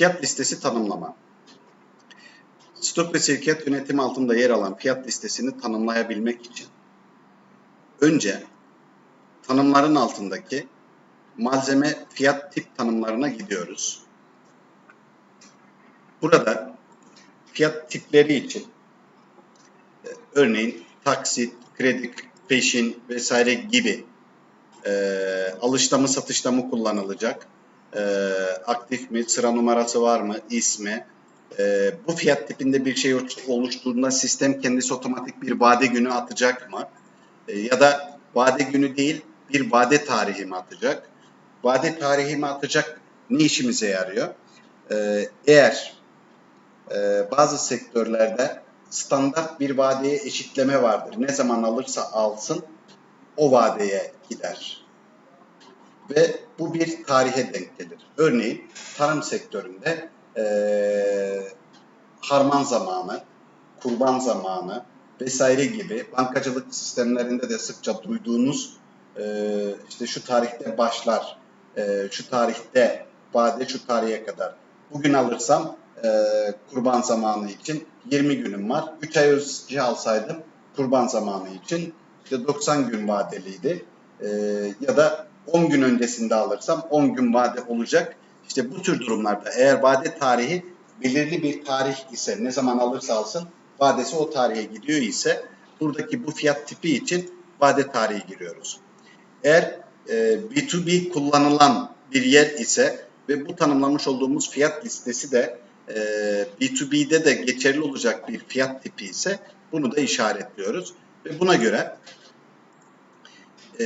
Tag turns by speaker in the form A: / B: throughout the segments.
A: Fiyat listesi tanımlama. Stok ve sevkiyat yönetimi altında yer alan fiyat listesini tanımlayabilmek için önce tanımların altındaki malzeme fiyat tip tanımlarına gidiyoruz. Burada fiyat tipleri için e, örneğin taksit, kredi, peşin vesaire gibi e, alışta mı satışta mı kullanılacak, e, aktif mi, sıra numarası var mı, ismi, e, bu fiyat tipinde bir şey oluştuğunda sistem kendisi otomatik bir vade günü atacak mı? E, ya da vade günü değil bir vade tarihi mi atacak? Vade tarihi mi atacak ne işimize yarıyor? E, eğer e, bazı sektörlerde standart bir vadeye eşitleme vardır. Ne zaman alırsa alsın o vadeye gider. Ve bu bir tarihe denk gelir. Örneğin tarım sektöründe e, harman zamanı, kurban zamanı vesaire gibi bankacılık sistemlerinde de sıkça duyduğunuz e, işte şu tarihte başlar, e, şu tarihte vade şu tarihe kadar. Bugün alırsam e, kurban zamanı için 20 günüm var. 3 ay önce alsaydım kurban zamanı için işte 90 gün vadeliydi. E, ya da 10 gün öncesinde alırsam 10 gün vade olacak. İşte bu tür durumlarda eğer vade tarihi belirli bir tarih ise ne zaman alırsa alsın vadesi o tarihe gidiyor ise buradaki bu fiyat tipi için vade tarihi giriyoruz. Eğer e, B2B kullanılan bir yer ise ve bu tanımlamış olduğumuz fiyat listesi de e, B2B'de de geçerli olacak bir fiyat tipi ise bunu da işaretliyoruz. Ve buna göre e,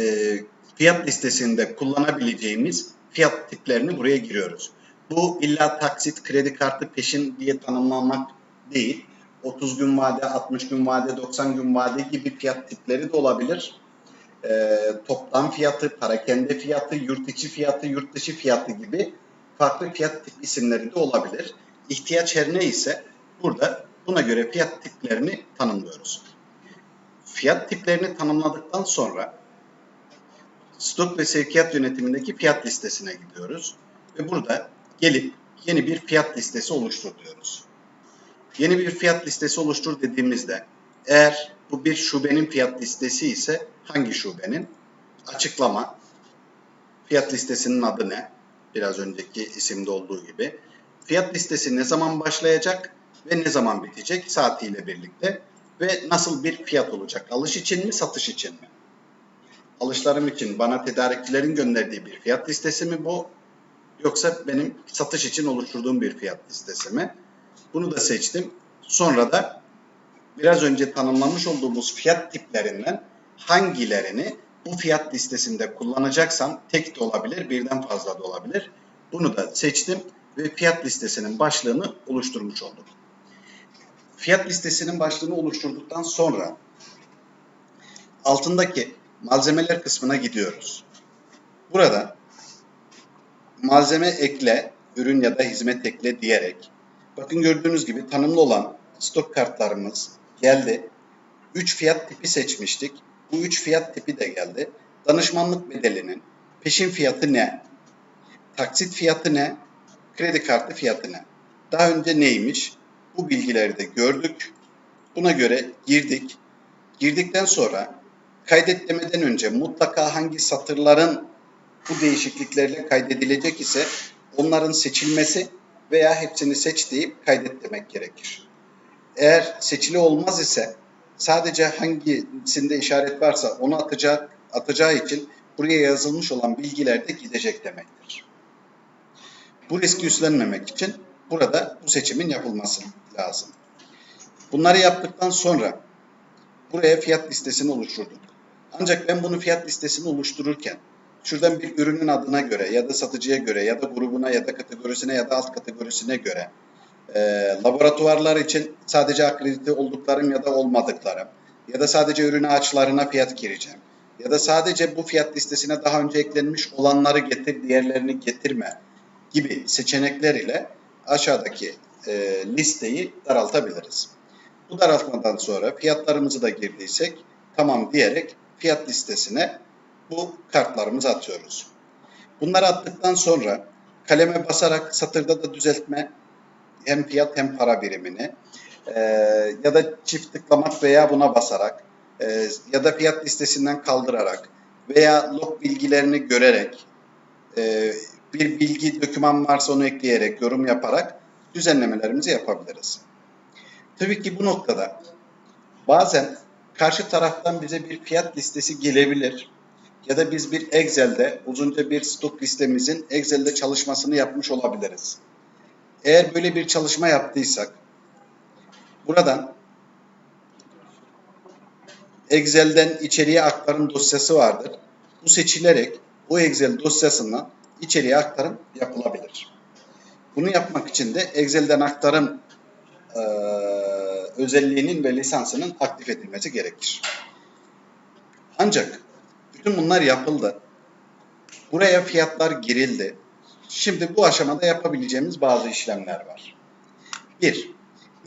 A: fiyat listesinde kullanabileceğimiz fiyat tiplerini buraya giriyoruz. Bu illa taksit, kredi kartı, peşin diye tanımlanmak değil. 30 gün vade, 60 gün vade, 90 gün vade gibi fiyat tipleri de olabilir. E, toplam fiyatı, parakende fiyatı, yurt içi fiyatı, yurt dışı fiyatı gibi farklı fiyat tip isimleri de olabilir. İhtiyaç her ne ise burada buna göre fiyat tiplerini tanımlıyoruz. Fiyat tiplerini tanımladıktan sonra stok ve sevkiyat yönetimindeki fiyat listesine gidiyoruz. Ve burada gelip yeni bir fiyat listesi oluştur diyoruz. Yeni bir fiyat listesi oluştur dediğimizde eğer bu bir şubenin fiyat listesi ise hangi şubenin? Açıklama. Fiyat listesinin adı ne? Biraz önceki isimde olduğu gibi. Fiyat listesi ne zaman başlayacak ve ne zaman bitecek saatiyle birlikte ve nasıl bir fiyat olacak? Alış için mi, satış için mi? Alışlarım için bana tedarikçilerin gönderdiği bir fiyat listesi mi bu? Yoksa benim satış için oluşturduğum bir fiyat listesi mi? Bunu da seçtim. Sonra da biraz önce tanımlamış olduğumuz fiyat tiplerinden hangilerini bu fiyat listesinde kullanacaksam tek de olabilir, birden fazla da olabilir. Bunu da seçtim ve fiyat listesinin başlığını oluşturmuş oldum. Fiyat listesinin başlığını oluşturduktan sonra altındaki malzemeler kısmına gidiyoruz. Burada malzeme ekle, ürün ya da hizmet ekle diyerek bakın gördüğünüz gibi tanımlı olan stok kartlarımız geldi. 3 fiyat tipi seçmiştik. Bu 3 fiyat tipi de geldi. Danışmanlık bedelinin peşin fiyatı ne? Taksit fiyatı ne? Kredi kartı fiyatı ne? Daha önce neymiş? Bu bilgileri de gördük. Buna göre girdik. Girdikten sonra kaydet demeden önce mutlaka hangi satırların bu değişikliklerle kaydedilecek ise onların seçilmesi veya hepsini seç deyip kaydet demek gerekir. Eğer seçili olmaz ise sadece hangisinde işaret varsa onu atacak, atacağı için buraya yazılmış olan bilgiler de gidecek demektir. Bu riski üstlenmemek için burada bu seçimin yapılması lazım. Bunları yaptıktan sonra buraya fiyat listesini oluşturduk. Ancak ben bunu fiyat listesini oluştururken şuradan bir ürünün adına göre ya da satıcıya göre ya da grubuna ya da kategorisine ya da alt kategorisine göre e, laboratuvarlar için sadece akredite olduklarım ya da olmadıklarım ya da sadece ürün ağaçlarına fiyat gireceğim ya da sadece bu fiyat listesine daha önce eklenmiş olanları getir diğerlerini getirme gibi seçenekler ile aşağıdaki e, listeyi daraltabiliriz. Bu daraltmadan sonra fiyatlarımızı da girdiysek tamam diyerek fiyat listesine bu kartlarımızı atıyoruz. Bunları attıktan sonra kaleme basarak satırda da düzeltme hem fiyat hem para birimini e, ya da çift tıklamak veya buna basarak e, ya da fiyat listesinden kaldırarak veya log bilgilerini görerek e, bir bilgi doküman varsa onu ekleyerek yorum yaparak düzenlemelerimizi yapabiliriz. Tabii ki bu noktada bazen karşı taraftan bize bir fiyat listesi gelebilir ya da biz bir Excel'de uzunca bir stok listemizin Excel'de çalışmasını yapmış olabiliriz. Eğer böyle bir çalışma yaptıysak buradan Excel'den içeriye aktarım dosyası vardır. Bu seçilerek o Excel dosyasından içeriye aktarım yapılabilir. Bunu yapmak için de Excel'den aktarım e, özelliğinin ve lisansının aktif edilmesi gerekir. Ancak bütün bunlar yapıldı. Buraya fiyatlar girildi. Şimdi bu aşamada yapabileceğimiz bazı işlemler var. Bir,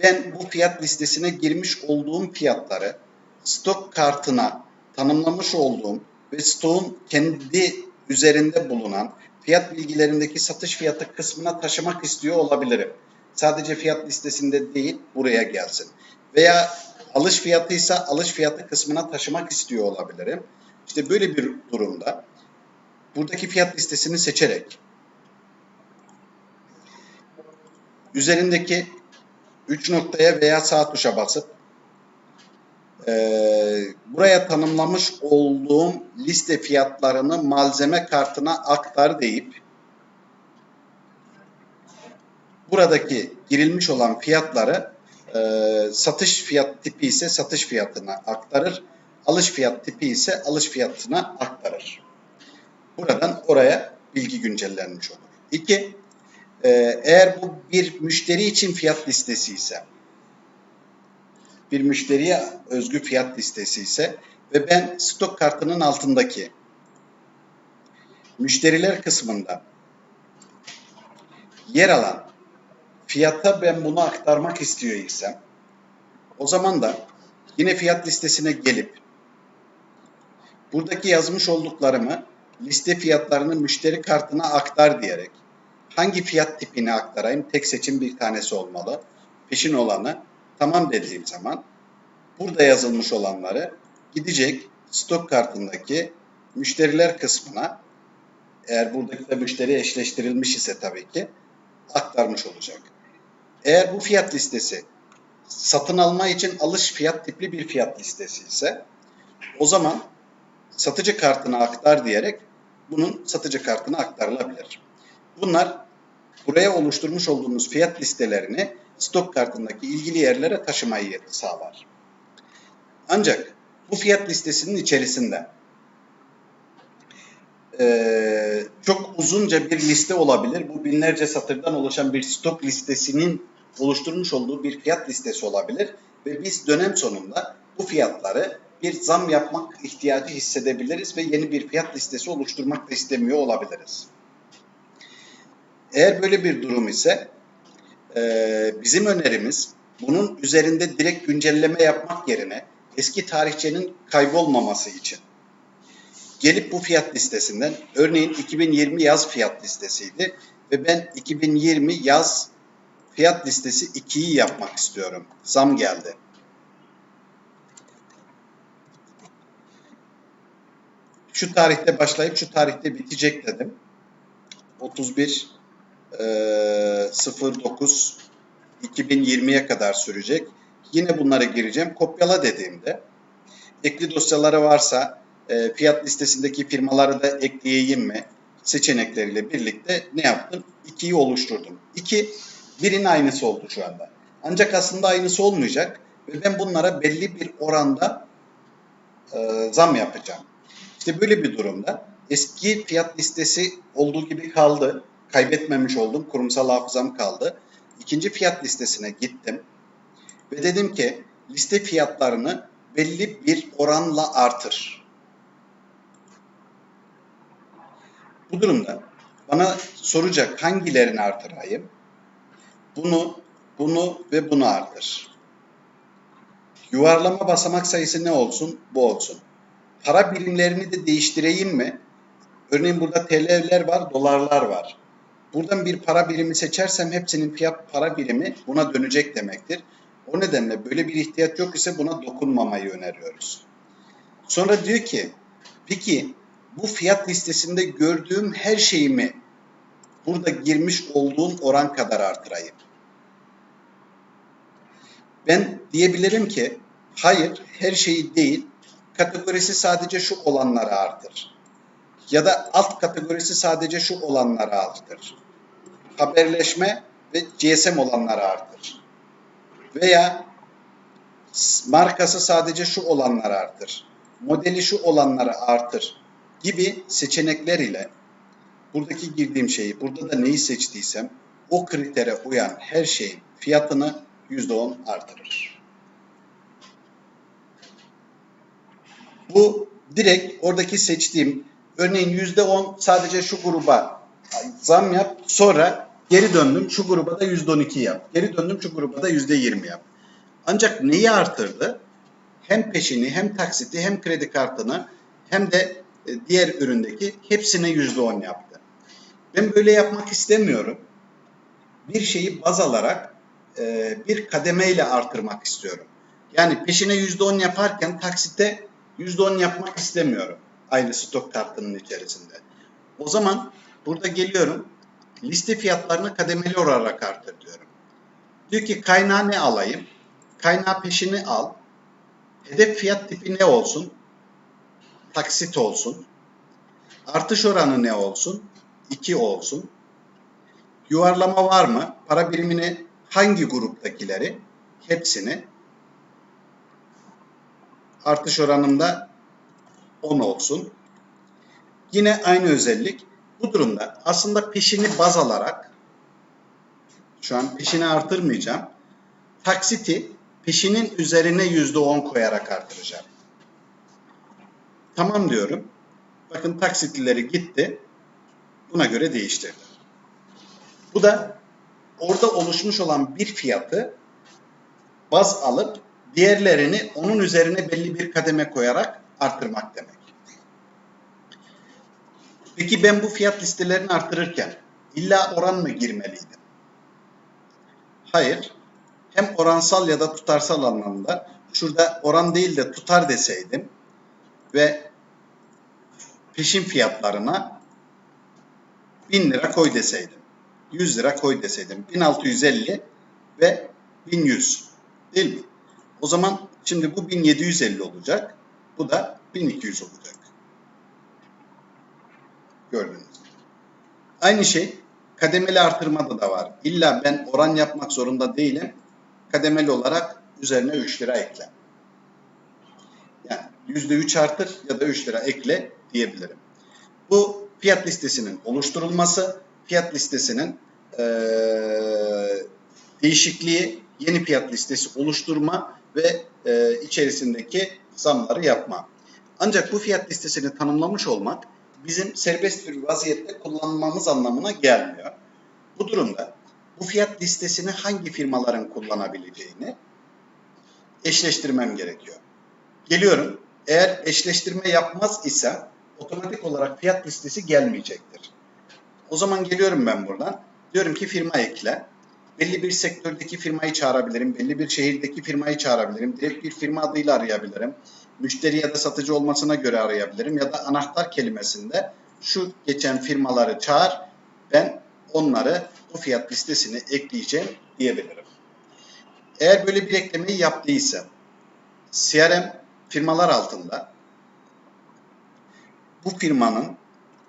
A: ben bu fiyat listesine girmiş olduğum fiyatları stok kartına tanımlamış olduğum ve stokun kendi üzerinde bulunan fiyat bilgilerindeki satış fiyatı kısmına taşımak istiyor olabilirim. Sadece fiyat listesinde değil buraya gelsin. Veya alış fiyatıysa alış fiyatı kısmına taşımak istiyor olabilirim. İşte böyle bir durumda buradaki fiyat listesini seçerek üzerindeki 3 noktaya veya sağ tuşa basıp e, buraya tanımlamış olduğum liste fiyatlarını malzeme kartına aktar deyip buradaki girilmiş olan fiyatları e, satış fiyat tipi ise satış fiyatına aktarır. Alış fiyat tipi ise alış fiyatına aktarır. Buradan oraya bilgi güncellenmiş olur. İki, e, eğer bu bir müşteri için fiyat listesi ise bir müşteriye özgü fiyat listesi ise ve ben stok kartının altındaki müşteriler kısmında yer alan fiyata ben bunu aktarmak istiyor isem o zaman da yine fiyat listesine gelip buradaki yazmış olduklarımı liste fiyatlarını müşteri kartına aktar diyerek hangi fiyat tipini aktarayım tek seçim bir tanesi olmalı. Peşin olanı tamam dediğim zaman burada yazılmış olanları gidecek stok kartındaki müşteriler kısmına eğer buradaki de müşteri eşleştirilmiş ise tabii ki aktarmış olacak. Eğer bu fiyat listesi satın alma için alış fiyat tipli bir fiyat listesi ise o zaman satıcı kartına aktar diyerek bunun satıcı kartına aktarılabilir. Bunlar buraya oluşturmuş olduğumuz fiyat listelerini stok kartındaki ilgili yerlere taşımayı sağlar. Ancak bu fiyat listesinin içerisinde e, çok uzunca bir liste olabilir. Bu binlerce satırdan oluşan bir stok listesinin oluşturmuş olduğu bir fiyat listesi olabilir. Ve biz dönem sonunda bu fiyatları bir zam yapmak ihtiyacı hissedebiliriz ve yeni bir fiyat listesi oluşturmak da istemiyor olabiliriz. Eğer böyle bir durum ise e, bizim önerimiz bunun üzerinde direkt güncelleme yapmak yerine eski tarihçenin kaybolmaması için gelip bu fiyat listesinden örneğin 2020 yaz fiyat listesiydi ve ben 2020 yaz fiyat listesi 2'yi yapmak istiyorum. Zam geldi. Şu tarihte başlayıp şu tarihte bitecek dedim. 31 e, 09 2020'ye kadar sürecek. Yine bunlara gireceğim. Kopyala dediğimde ekli dosyaları varsa e, fiyat listesindeki firmaları da ekleyeyim mi seçenekleriyle birlikte ne yaptım? 2'yi oluşturdum. 2 birin aynısı oldu şu anda. Ancak aslında aynısı olmayacak ve ben bunlara belli bir oranda e, zam yapacağım. İşte böyle bir durumda eski fiyat listesi olduğu gibi kaldı. Kaybetmemiş oldum. Kurumsal hafızam kaldı. İkinci fiyat listesine gittim. Ve dedim ki liste fiyatlarını belli bir oranla artır. Bu durumda bana soracak hangilerini artırayım? Bunu, bunu ve bunu artır. Yuvarlama basamak sayısı ne olsun? Bu olsun. Para birimlerini de değiştireyim mi? Örneğin burada TL'ler var, dolarlar var. Buradan bir para birimi seçersem hepsinin fiyat para birimi buna dönecek demektir. O nedenle böyle bir ihtiyaç yok ise buna dokunmamayı öneriyoruz. Sonra diyor ki peki bu fiyat listesinde gördüğüm her şeyimi burada girmiş olduğun oran kadar artırayım. Ben diyebilirim ki hayır her şeyi değil kategorisi sadece şu olanları artır. Ya da alt kategorisi sadece şu olanları artır. Haberleşme ve GSM olanları artır. Veya markası sadece şu olanları artır. Modeli şu olanları artır gibi seçenekler ile buradaki girdiğim şeyi, burada da neyi seçtiysem o kritere uyan her şeyin fiyatını %10 artırır. Bu direkt oradaki seçtiğim örneğin %10 sadece şu gruba zam yap sonra geri döndüm şu gruba da %12 yap. Geri döndüm şu gruba da %20 yap. Ancak neyi artırdı? Hem peşini hem taksiti hem kredi kartını hem de e, diğer üründeki hepsine %10 yaptı. Ben böyle yapmak istemiyorum. Bir şeyi baz alarak e, bir kademeyle artırmak istiyorum. Yani peşine %10 yaparken taksite %10 yapmak istemiyorum. Aynı stok kartının içerisinde. O zaman burada geliyorum. Liste fiyatlarını kademeli olarak artır diyorum. Diyor ki kaynağı ne alayım? Kaynağı peşini al. Hedef fiyat tipi ne olsun? Taksit olsun. Artış oranı ne olsun? 2 olsun. Yuvarlama var mı? Para birimini hangi gruptakileri? Hepsini. Artış oranında 10 olsun. Yine aynı özellik. Bu durumda aslında peşini baz alarak şu an peşini artırmayacağım. Taksiti peşinin üzerine %10 koyarak artıracağım. Tamam diyorum. Bakın taksitlileri gitti. Buna göre değiştirdi. Bu da orada oluşmuş olan bir fiyatı baz alıp diğerlerini onun üzerine belli bir kademe koyarak artırmak demek. Peki ben bu fiyat listelerini artırırken illa oran mı girmeliydim? Hayır. Hem oransal ya da tutarsal anlamda şurada oran değil de tutar deseydim ve peşin fiyatlarına 1000 lira koy deseydim. 100 lira koy deseydim. 1650 ve 1100 değil mi? O zaman şimdi bu 1750 olacak. Bu da 1200 olacak. Gördüğünüz gibi. Aynı şey kademeli artırmada da var. İlla ben oran yapmak zorunda değilim. Kademeli olarak üzerine 3 lira ekle. Yani %3 artır ya da 3 lira ekle diyebilirim. Bu fiyat listesinin oluşturulması, fiyat listesinin ee, değişikliği, yeni fiyat listesi oluşturma ve e, içerisindeki zamları yapma. Ancak bu fiyat listesini tanımlamış olmak bizim serbest bir vaziyette kullanmamız anlamına gelmiyor. Bu durumda bu fiyat listesini hangi firmaların kullanabileceğini eşleştirmem gerekiyor. Geliyorum. Eğer eşleştirme yapmaz ise otomatik olarak fiyat listesi gelmeyecektir. O zaman geliyorum ben buradan. Diyorum ki firma ekle. Belli bir sektördeki firmayı çağırabilirim. Belli bir şehirdeki firmayı çağırabilirim. Direkt bir firma adıyla arayabilirim. Müşteri ya da satıcı olmasına göre arayabilirim. Ya da anahtar kelimesinde şu geçen firmaları çağır. Ben onları bu fiyat listesine ekleyeceğim diyebilirim. Eğer böyle bir eklemeyi yaptıysa CRM firmalar altında bu firmanın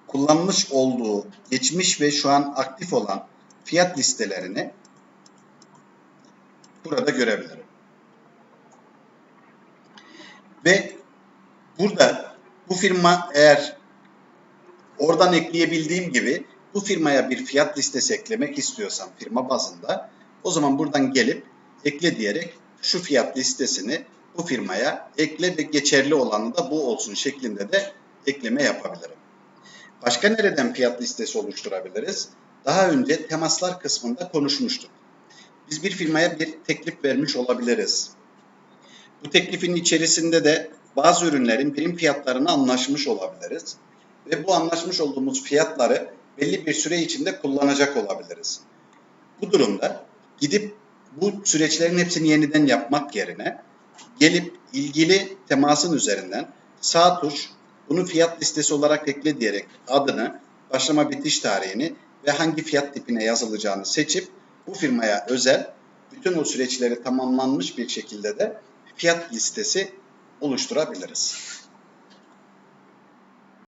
A: kullanmış olduğu geçmiş ve şu an aktif olan fiyat listelerini burada görebilirim. Ve burada bu firma eğer oradan ekleyebildiğim gibi bu firmaya bir fiyat listesi eklemek istiyorsam firma bazında o zaman buradan gelip ekle diyerek şu fiyat listesini bu firmaya ekle ve geçerli olanı da bu olsun şeklinde de ekleme yapabilirim. Başka nereden fiyat listesi oluşturabiliriz? Daha önce temaslar kısmında konuşmuştuk. Biz bir firmaya bir teklif vermiş olabiliriz. Bu teklifin içerisinde de bazı ürünlerin birim fiyatlarını anlaşmış olabiliriz. Ve bu anlaşmış olduğumuz fiyatları belli bir süre içinde kullanacak olabiliriz. Bu durumda gidip bu süreçlerin hepsini yeniden yapmak yerine gelip ilgili temasın üzerinden sağ tuş bunu fiyat listesi olarak ekle diyerek adını, başlama bitiş tarihini ve hangi fiyat tipine yazılacağını seçip bu firmaya özel bütün o süreçleri tamamlanmış bir şekilde de fiyat listesi oluşturabiliriz.